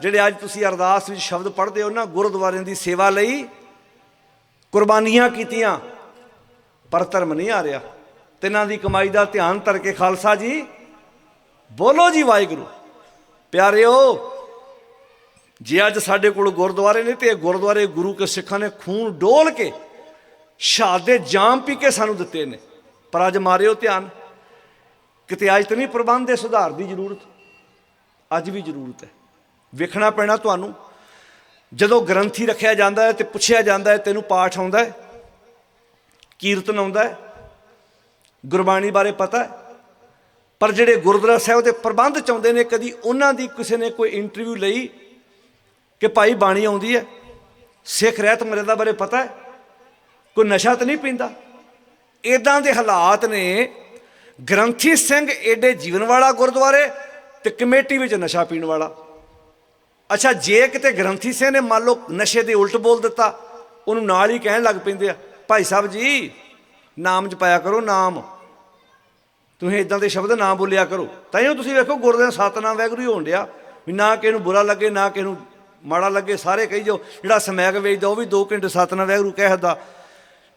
ਜਿਹੜੇ ਅੱਜ ਤੁਸੀਂ ਅਰਦਾਸ ਵਿੱਚ ਸ਼ਬਦ ਪੜ੍ਹਦੇ ਹੋ ਨਾ, ਗੁਰਦੁਆਰਿਆਂ ਦੀ ਸੇਵਾ ਲਈ ਕੁਰਬਾਨੀਆਂ ਕੀਤੀਆਂ, ਪਰ ਧਰਮ ਨਹੀਂ ਆ ਰਿਹਾ। ਤਿੰਨਾਂ ਦੀ ਕਮਾਈ ਦਾ ਧਿਆਨ ਧਰ ਕੇ ਖਾਲਸਾ ਜੀ, ਬੋਲੋ ਜੀ ਵਾਹਿਗੁਰੂ। ਪਿਆਰਿਓ, ਜੇ ਅੱਜ ਸਾਡੇ ਕੋਲ ਗੁਰਦੁਆਰੇ ਨੇ, ਤੇ ਇਹ ਗੁਰਦੁਆਰੇ ਗੁਰੂ ਕੇ ਸਿੱਖਾਂ ਨੇ ਖੂਨ ਡੋਲ ਕੇ ਸ਼ਹਾਦੇ ਜਾਮ ਪੀ ਕੇ ਸਾਨੂੰ ਦਿੱਤੇ ਨੇ। ਪਰ ਅੱਜ ਮਾਰਿਓ ਧਿਆਨ। ਕਿਤੇ ਅੱਜ ਤਾਂ ਨਹੀਂ ਪ੍ਰਬੰਧ ਦੇ ਸੁਧਾਰ ਦੀ ਜ਼ਰੂਰਤ। ਅੱਜ ਵੀ ਜ਼ਰੂਰਤ ਹੈ। ਵੇਖਣਾ ਪੈਣਾ ਤੁਹਾਨੂੰ। ਜਦੋਂ ਗ੍ਰੰਥੀ ਰੱਖਿਆ ਜਾਂਦਾ ਹੈ ਤੇ ਪੁੱਛਿਆ ਜਾਂਦਾ ਹੈ, ਤੈਨੂੰ ਪਾਠ ਆਉਂਦਾ ਹੈ, ਕੀਰਤਨ ਆਉਂਦਾ ਹੈ, ਗੁਰਬਾਣੀ ਬਾਰੇ ਪਤਾ ਹੈ। ਪਰ ਜਿਹੜੇ ਗੁਰਦੁਆਰਾ ਸਾਹਿਬ ਦੇ ਪ੍ਰਬੰਧ ਚਾਹੁੰਦੇ ਨੇ, ਕਦੀ ਉਹਨਾਂ ਦੀ ਕਿਸੇ ਨੇ ਕੋਈ ਇੰਟਰਵਿਊ ਲਈ ਕਿ ਭਾਈ ਬਾਣੀ ਆਉਂਦੀ ਹੈ, ਸਿੱਖ ਰਹਿਤ ਮਰਿਆਦਾ ਬਾਰੇ ਪਤਾ ਹੈ। ਕੋਈ ਨਸ਼ਾ ਤਾਂ ਨਹੀਂ ਪੀਂਦਾ। ਇਦਾਂ ਦੇ ਹਾਲਾਤ ਨੇ, ਗ੍ਰੰਥੀ ਸਿੰਘ ਏਡੇ ਜੀਵਨ ਵਾਲਾ ਗੁਰਦੁਆਰੇ ਤੇ ਕਮੇਟੀ ਵਿੱਚ ਨਸ਼ਾ ਪੀਣ ਵਾਲਾ। ਅੱਛਾ, ਜੇ ਕਿਤੇ ਗ੍ਰੰਥੀ ਸਿੰਘ ਨੇ ਮੰਨ ਲਓ ਨਸ਼ੇ ਦੇ ਉਲਟ ਬੋਲ ਦਿੱਤਾ, ਉਹਨੂੰ ਨਾਲ ਹੀ ਕਹਿਣ ਲੱਗ ਪੈਂਦੇ ਆ, ਭਾਈ ਸਾਹਿਬ ਜੀ, ਨਾਮ ਚ ਪਾਇਆ ਕਰੋ ਨਾਮ। ਤੁਸੀਂ ਇਦਾਂ ਦੇ ਸ਼ਬਦ ਨਾ ਬੋਲਿਆ ਕਰੋ। ਤਾਈਓ ਤੁਸੀਂ ਵੇਖੋ ਗੁਰਦਿਆਂ ਸਤਨਾਮ ਵੈਗਰੂ ਹੀ ਹੋਣ ਡਿਆ, ਵੀ ਨਾ ਕਿਸੇ ਨੂੰ ਬੁਰਾ ਲੱਗੇ, ਨਾ ਕਿਸੇ ਨੂੰ ਮਾੜਾ ਲੱਗੇ, ਸਾਰੇ ਕਹੀ ਜਾਓ। ਜਿਹੜਾ ਸਮੈਕ ਵੇਚਦਾ, ਉਹ ਵੀ 2 ਘੰਟੇ ਸਤਨਾਮ ਵੈਗਰੂ ਕਹਿਦਾ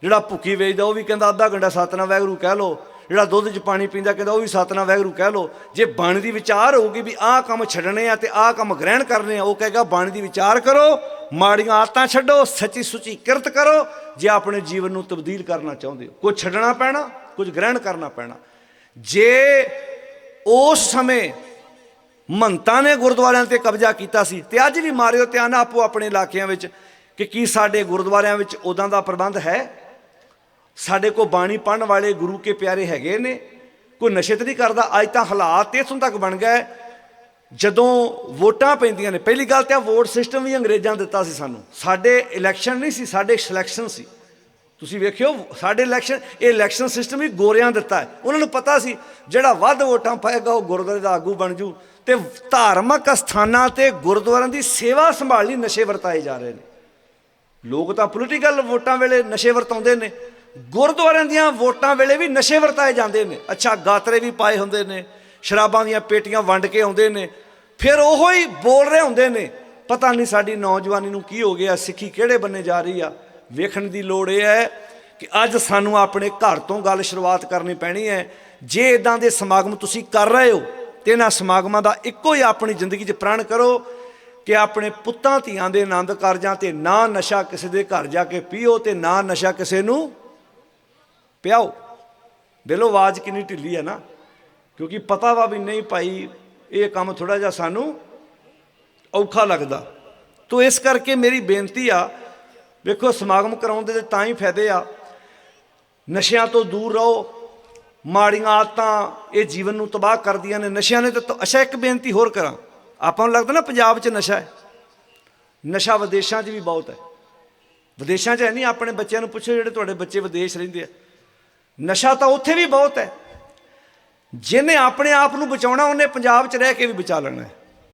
ਜਿਹੜਾ ਭੁੱਕੀ ਵੇਚਦਾ, ਉਹ ਵੀ ਕਹਿੰਦਾ, ਅੱਧਾ ਘੰਟਾ ਸਤਨਾਮ ਵੈਗਰੂ ਕਹਿ ਲੋ ਜਿਹੜਾ ਦੁੱਧ 'ਚ ਪਾਣੀ ਪੀਂਦਾ, ਕਹਿੰਦਾ ਉਹ ਵੀ ਸਤਨਾਮ ਵੈਗਰੂ ਕਹਿ ਲੋ ਜੇ ਬਾਣੀ ਦੀ ਵਿਚਾਰ ਹੋਊਗੀ ਵੀ ਆਹ ਕੰਮ ਛੱਡਣੇ ਆ ਤੇ ਆਹ ਕੰਮ ਗ੍ਰਹਿਣ ਕਰਨੇ ਆ, ਉਹ ਕਹੇਗਾ, ਬਾਣੀ ਦੀ ਵਿਚਾਰ ਕਰੋ, ਮਾੜੀਆਂ ਆਦਤਾਂ ਛੱਡੋ, ਸੱਚੀ ਸੁੱਚੀ ਕਿਰਤ ਕਰੋ, ਜੇ ਆਪਣੇ ਜੀਵਨ ਨੂੰ ਤਬਦੀਲ ਕਰਨਾ ਚਾਹੁੰਦੇ ਹੋ। ਕੁਝ ਛੱਡਣਾ ਪੈਣਾ, ਕੁਝ ਗ੍ਰਹਿਣ ਕਰਨਾ ਪੈਣਾ। ਜੇ ਉਸ ਸਮੇਂ ਮੰਤਾਂ ਨੇ ਗੁਰਦੁਆਰਿਆਂ ਤੇ ਕਬਜ਼ਾ ਕੀਤਾ ਸੀ, ਤੇ ਅੱਜ ਵੀ ਮਾਰਿਓ ਧਿਆਨ ਆਪੋ ਆਪਣੇ ਇਲਾਕਿਆਂ ਵਿੱਚ, ਕਿ ਕੀ ਸਾਡੇ ਗੁਰਦੁਆਰਿਆਂ ਵਿੱਚ ਉਦਾਂ ਦਾ ਪ੍ਰਬੰਧ ਹੈ? ਸਾਡੇ ਕੋ ਬਾਣੀ ਪੜਨ ਵਾਲੇ ਗੁਰੂ ਕੇ ਪਿਆਰੇ ਹੈਗੇ ਨੇ, ਕੋਈ ਨਸ਼ੇ ਤੇ ਨਹੀਂ ਕਰਦਾ, ਅੱਜ ਤਾਂ ਹਾਲਾਤ ਇਥੋਂ ਤੱਕ ਬਣ ਗਏ। ਜਦੋਂ ਵੋਟਾਂ ਪੈਂਦੀਆਂ ਨੇ, ਪਹਿਲੀ ਗੱਲ ਤਾਂ ਵੋਟ ਸਿਸਟਮ ਵੀ ਅੰਗਰੇਜ਼ਾਂ ਦਿੱਤਾ ਸੀ ਸਾਨੂੰ। ਸਾਡੇ ਇਲੈਕਸ਼ਨ ਨਹੀਂ ਸੀ, ਸਾਡੇ ਸਿਲੈਕਸ਼ਨ ਸੀ। ਤੁਸੀਂ ਵੇਖਿਓ, ਸਾਡੇ ਇਲੈਕਸ਼ਨ ਇਹ ਇਲੈਕਸ਼ਨ ਸਿਸਟਮ ਵੀ ਗੋਰਿਆਂ ਦਿੱਤਾ। ਹੈ ਉਹਨਾਂ ਨੂੰ ਪਤਾ ਸੀ, ਜਿਹੜਾ ਵੱਧ ਵੋਟਾਂ ਪਾਏਗਾ, ਉਹ ਗੁਰਦੁਆਰੇ ਦਾ ਆਗੂ ਬਣ ਜੂ। ਤੇ ਧਾਰਮਿਕ ਸਥਾਨਾਂ ਤੇ ਗੁਰਦੁਆਰਿਆਂ ਦੀ ਸੇਵਾ ਸੰਭਾਲ ਲਈ ਨਸ਼ੇ ਵਰਤਾਏ ਜਾ ਰਹੇ ਨੇ। ਲੋਕ ਤਾਂ ਪੋਲੀਟੀਕਲ ਵੋਟਾਂ ਵੇਲੇ ਨਸ਼ੇ ਵਰਤਾਉਂਦੇ ਨੇ। ਗੁਰਦੁਆਰਿਆਂ ਦੀਆਂ ਵੋਟਾਂ ਵੇਲੇ ਵੀ ਨਸ਼ੇ ਵਰਤਾਏ ਜਾਂਦੇ ਨੇ। ਅੱਛਾ, ਗਾਤਰੇ ਵੀ ਪਾਏ ਹੁੰਦੇ ਨੇ, ਸ਼ਰਾਬਾਂ ਦੀਆਂ ਪੇਟੀਆਂ ਵੰਡ ਕੇ ਆਉਂਦੇ ਨੇ। ਫਿਰ ਉਹੋ ਹੀ ਬੋਲ ਰਹੇ ਹੁੰਦੇ ਨੇ, ਪਤਾ ਨਹੀਂ ਸਾਡੀ ਨੌਜਵਾਨੀ ਨੂੰ ਕੀ ਹੋ ਗਿਆ, ਸਿੱਖੀ ਕਿਹੜੇ ਬੰਨੇ ਜਾ ਰਹੀ ਆ। ਵੇਖਣ ਦੀ ਲੋੜ ਇਹ ਹੈ ਕਿ ਅੱਜ ਸਾਨੂੰ ਆਪਣੇ ਘਰ ਤੋਂ ਗੱਲ ਸ਼ੁਰੂਆਤ ਕਰਨੀ ਪੈਣੀ ਹੈ। ਜੇ ਇਦਾਂ ਦੇ ਸਮਾਗਮ ਤੁਸੀਂ ਕਰ ਰਹੇ ਹੋ, ਤੇ ਇਹਨਾਂ ਸਮਾਗਮਾਂ ਦਾ ਇੱਕੋ ਹੀ ਆਪਣੀ ਜ਼ਿੰਦਗੀ 'ਚ ਪ੍ਰਣ ਕਰੋ ਕਿ ਆਪਣੇ ਪੁੱਤਾਂ, ਧੀਆਂ ਦੇ ਆਨੰਦ ਕਾਰਜਾਂ ਤੇ ਨਾ ਨਸ਼ਾ ਕਿਸੇ ਦੇ ਘਰ ਜਾ ਕੇ ਪੀਓ ਤੇ ਨਾ ਨਸ਼ਾ ਕਿਸੇ ਨੂੰ ਪਿਆਓ। ਬਿਲੋ ਆਵਾਜ਼ ਕਿੰਨੀ ਢਿੱਲੀ ਹੈ ਨਾ, ਕਿਉਂਕਿ ਪਤਾ ਵਾ ਵੀ ਨਹੀਂ ਭਾਈ, ਇਹ ਕੰਮ ਥੋੜਾ ਜਿਹਾ ਸਾਨੂੰ ਔਖਾ ਲੱਗਦਾ। ਤੋ ਇਸ ਕਰਕੇ ਮੇਰੀ ਬੇਨਤੀ ਆ, ਵੇਖੋ ਸਮਾਗਮ ਕਰਾਉਣ ਦੇ ਤਾਂ ਹੀ ਫਾਇਦੇ ਆ। ਨਸ਼ਿਆਂ ਤੋਂ ਦੂਰ ਰਹੋ, ਮਾੜੀਆਂ ਆਦਤਾਂ ਇਹ ਜੀਵਨ ਨੂੰ ਤਬਾਹ ਕਰਦੀਆਂ ਨੇ। ਨਸ਼ਿਆਂ ਨੇ ਤਾਂ ਅੱਛਾ ਇੱਕ ਬੇਨਤੀ ਹੋਰ ਕਰਾਂ। ਆਪਾਂ ਨੂੰ ਲੱਗਦਾ ਨਾ ਪੰਜਾਬ 'ਚ ਨਸ਼ਾ ਹੈ। ਨਸ਼ਾ ਵਿਦੇਸ਼ਾਂ 'ਚ ਵੀ ਬਹੁਤ ਹੈ। ਵਿਦੇਸ਼ਾਂ 'ਚ ਹੈ ਨਹੀਂ ਆਪਣੇ ਬੱਚਿਆਂ ਨੂੰ ਪੁੱਛੋ ਜਿਹੜੇ ਤੁਹਾਡੇ ਬੱਚੇ ਵਿਦੇਸ਼ ਰਹਿੰਦੇ ਆ। ਨਸ਼ਾ ਤਾਂ ਉੱਥੇ ਵੀ ਬਹੁਤ ਹੈ। ਜਿਹਨੇ ਆਪਣੇ ਆਪ ਨੂੰ ਬਚਾਉਣਾ, ਉਹਨੇ ਪੰਜਾਬ 'ਚ ਰਹਿ ਕੇ ਵੀ ਬਚਾ ਲੈਣਾ